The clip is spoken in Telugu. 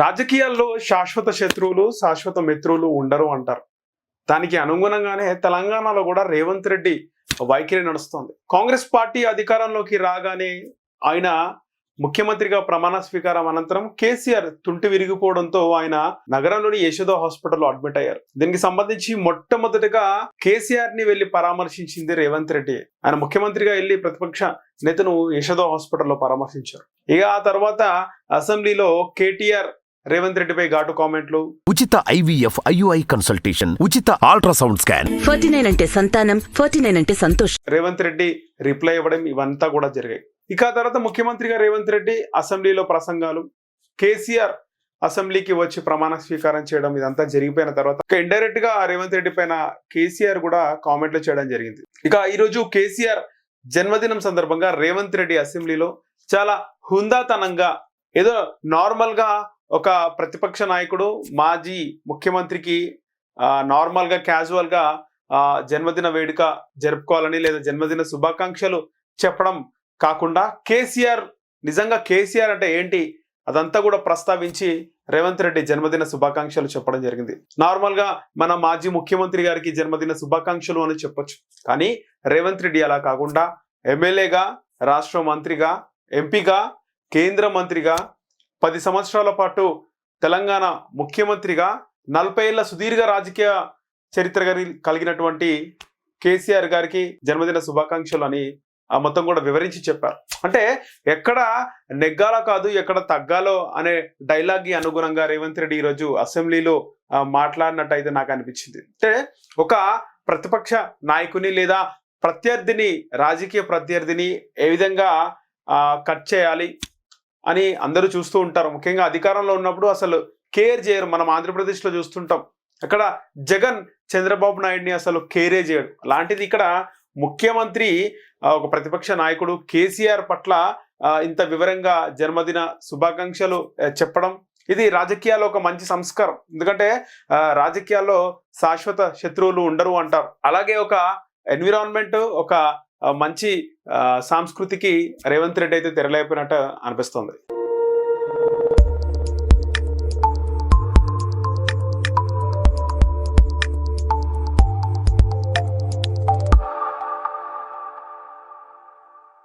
రాజకీయాల్లో శాశ్వత శత్రువులు శాశ్వత మిత్రులు ఉండరు అంటారు. దానికి అనుగుణంగానే తెలంగాణలో కూడా రేవంత్ రెడ్డి వైఖరి నడుస్తోంది. కాంగ్రెస్ పార్టీ అధికారంలోకి రాగానే ఆయన ముఖ్యమంత్రిగా ప్రమాణ స్వీకారం అనంతరం కేసీఆర్ తుంటి విరిగిపోవడంతో ఆయన నగరంలోని యశోద హాస్పిటల్లో అడ్మిట్ అయ్యారు. దీనికి సంబంధించి మొట్టమొదటిగా కేసీఆర్ని వెళ్ళి పరామర్శించింది రేవంత్ రెడ్డి. ఆయన ముఖ్యమంత్రిగా వెళ్ళి ప్రతిపక్ష నేతను యశోద హాస్పిటల్లో పరామర్శించారు. ఇక ఆ తర్వాత అసెంబ్లీలో కేటీఆర్ రేవంత్ రెడ్డిపై ఘాటు కామెంట్లు. ఉచిత ఐవీఎఫ్ ఐయుఐ కన్సల్టేషన్ ఉచిత అల్ట్రాసౌండ్ స్కాన్. ఫార్టీ నైన్ అంటే సంతానం ఫార్టీ నైన్ అంటే సంతోషం. రేవంత్ రెడ్డి రిప్లై ఇవ్వడం ఇవంతా కూడా జరిగాయి. ఇక తర్వాత ముఖ్యమంత్రిగా రేవంత్ రెడ్డి అసెంబ్లీలో ప్రసంగాలు. కేసీఆర్ అసెంబ్లీకి వచ్చి ప్రమాణ స్వీకారం చేయడం ఇదంతా జరిగిపోయిన తర్వాత ఇండైరెక్ట్గా రేవంత్ రెడ్డి పైన కేసీఆర్ కూడా కామెంట్లు చేయడం జరిగింది. ఇక ఈరోజు కేసీఆర్ జన్మదినం సందర్భంగా రేవంత్ రెడ్డి అసెంబ్లీలో చాలా హుందాతనంగా ఏదో నార్మల్గా ఒక ప్రతిపక్ష నాయకుడు మాజీ ముఖ్యమంత్రికి నార్మల్గా క్యాజువల్గా జన్మదిన వేడుక జరుపుకోవాలని లేదా జన్మదిన శుభాకాంక్షలు చెప్పడం కాకుండా కేసీఆర్ నిజంగా కేసీఆర్ అంటే ఏంటి? అదంతా కూడా ప్రస్తావించి రేవంత్ రెడ్డి జన్మదిన శుభాకాంక్షలు చెప్పడం జరిగింది. నార్మల్గా మన మాజీ ముఖ్యమంత్రి గారికి జన్మదిన శుభాకాంక్షలు అని చెప్పొచ్చు. కానీ రేవంత్ రెడ్డి అలా కాకుండా ఎమ్మెల్యేగా రాష్ట్ర మంత్రిగా ఎంపీగా కేంద్ర మంత్రిగా పది సంవత్సరాల పాటు తెలంగాణ ముఖ్యమంత్రిగా నలభై ఏళ్ళ సుదీర్ఘ రాజకీయ చరిత్ర కలిగినటువంటి కేసీఆర్ గారికి జన్మదిన శుభాకాంక్షలు అని ఆ మొత్తం కూడా వివరించి చెప్పారు. అంటే ఎక్కడ నెగ్గాలో కాదు ఎక్కడ తగ్గాలో అనే డైలాగ్కి అనుగుణంగా రేవంత్ రెడ్డి ఈరోజు అసెంబ్లీలో మాట్లాడినట్టు మాట్లాడినట్టయితే నాకు అనిపించింది. అంటే ఒక ప్రతిపక్ష నాయకుని లేదా ప్రత్యర్థిని రాజకీయ ప్రత్యర్థిని ఏ విధంగా కట్ చేయాలి అని అందరూ చూస్తూ ఉంటారు. ముఖ్యంగా అధికారంలో ఉన్నప్పుడు అసలు కేర్ చేయరు. మనం ఆంధ్రప్రదేశ్లో చూస్తుంటాం. అక్కడ జగన్ చంద్రబాబు నాయుడిని అసలు కేరే చేయడు. అలాంటిది ఇక్కడ ముఖ్యమంత్రి ఒక ప్రతిపక్ష నాయకుడు కేసీఆర్ పట్ల ఇంత వివరంగా జన్మదిన శుభాకాంక్షలు చెప్పడం ఇది రాజకీయాల్లో ఒక మంచి సంస్కారం. ఎందుకంటే రాజకీయాల్లో శాశ్వత శత్రువులు ఉండరు అంటారు. అలాగే ఒక ఎన్విరాన్మెంట్ ఒక మంచి ఆ, సంస్కృతికి రేవంత్ రెడ్డి అయితే తెరలేకపోయినట్టు అనిపిస్తుంది.